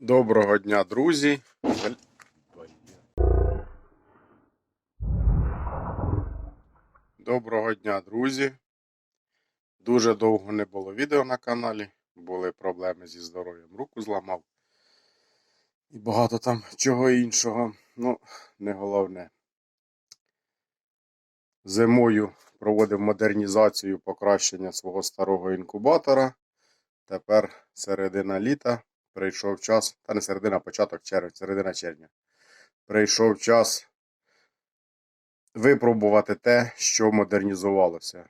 Доброго дня, друзі. Доброго дня, друзі. Дуже довго не було відео на каналі. Були проблеми зі здоров'ям. Руку зламав. І багато там чого іншого. Ну, не головне. Зимою проводив модернізацію покращення свого старого інкубатора. Тепер середина літа. Прийшов час, та не середина, початок червня, середина червня. Прийшов час випробувати те, що модернізувалося.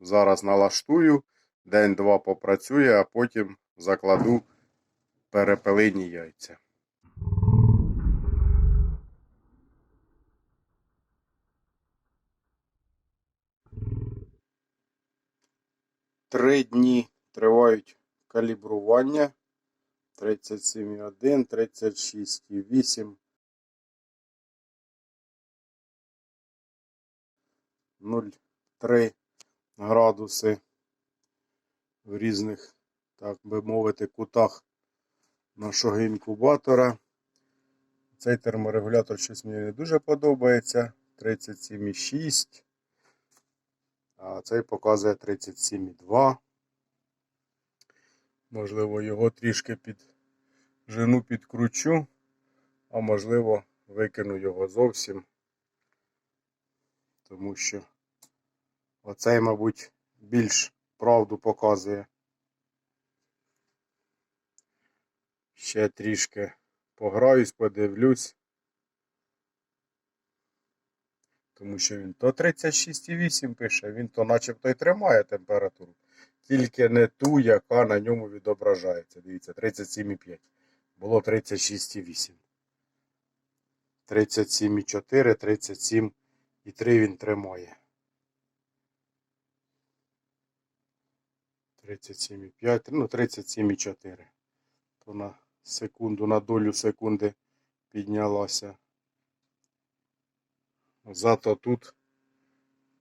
Зараз налаштую, день-два попрацює, а потім закладу перепелині яйця. Три дні тривають калібрування. 37,1, 36,8. 0,3 градуси в різних, так би мовити, кутах нашого інкубатора. Цей терморегулятор щось мені не дуже подобається. 37,6. А цей показує 37,2. Можливо, його трішки під жену підкручу, а можливо, викину його зовсім. Тому що оцей, мабуть, більш правду показує. Ще трішки пограюсь, подивлюсь. Тому що він то 36,8 пише, він то начебто й тримає температуру. Тільки не ту, яка на ньому відображається. Дивіться, 37,5. Було 36,8. 37,4, 37,3 він тримає. 37,5, ну 37,4. То на секунду, на долю секунди піднялася. Зато тут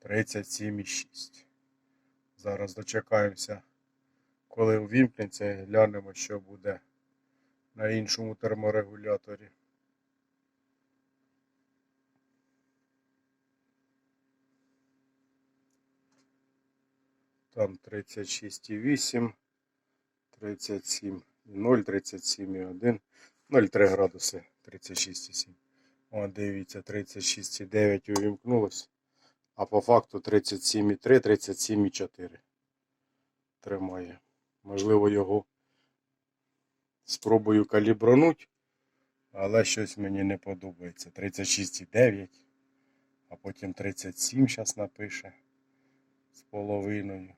37,6. Зараз дочекаємося, коли увімкнеться, глянемо, що буде на іншому терморегуляторі. Там 36,8, 37,0, 37,1, 0,3 градуси, 36,7. О, дивіться, 36,9 увімкнулось. А по факту 37,3, 37,4 тримає. Можливо, його спробую калібронуть, але щось мені не подобається. 36,9, а потім 37 зараз напише з половиною.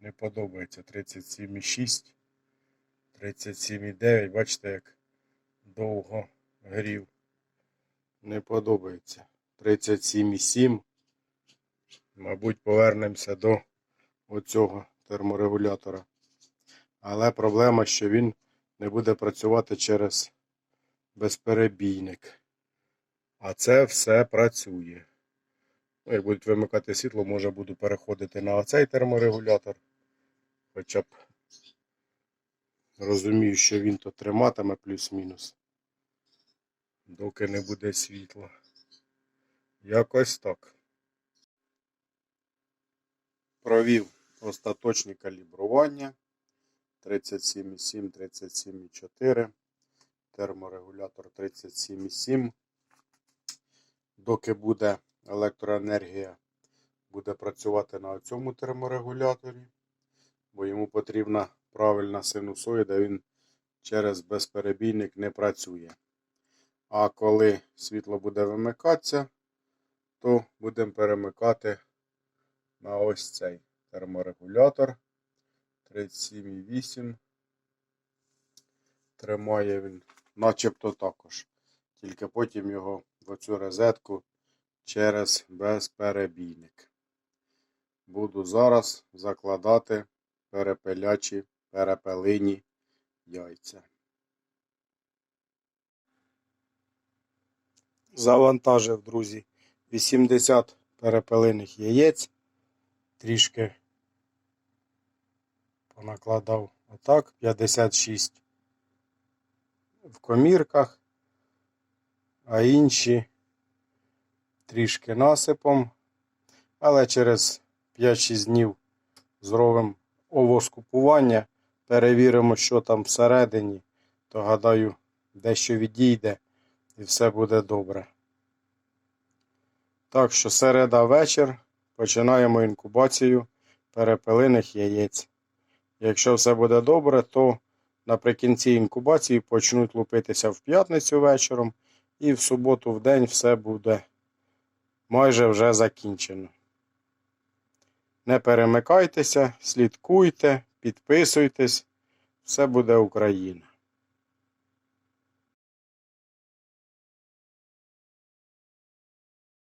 Не подобається 37,6, 37,9. Бачите, як довго грів. Не подобається. 37,7. Мабуть, повернемося до оцього терморегулятора. Але проблема, що він не буде працювати через безперебійник. А це все працює. Ну, як будуть вимикати світло, може буду переходити на оцей терморегулятор. Хоча б розумію, що він то триматиме плюс-мінус. Доки не буде світла. Якось так. Провів остаточне калібрування. 37,7, 37,4. Терморегулятор 37,7. Доки буде електроенергія буде працювати на цьому терморегуляторі, бо йому потрібна правильна синусоїда, він через безперебійник не працює. А коли світло буде вимикатися, то будемо перемикати на ось цей терморегулятор 37,8. Тримає він начебто також. Тільки потім його в оцю розетку через безперебійник. Буду зараз закладати перепелячі перепелині яйця. Завантажив, друзі, 80 перепелиних яєць. Трішки понакладав отак, 56 в комірках, а інші трішки насипом. Але через 5-6 днів зробимо овоскупування, перевіримо, що там всередині, то гадаю, дещо відійде і все буде добре. Так що середа вечір починаємо інкубацію перепелиних яєць. Якщо все буде добре, то наприкінці інкубації почнуть лупитися в п'ятницю вечором, і в суботу в день все буде майже вже закінчено. Не перемикайтеся, слідкуйте, підписуйтесь. Все буде Україна.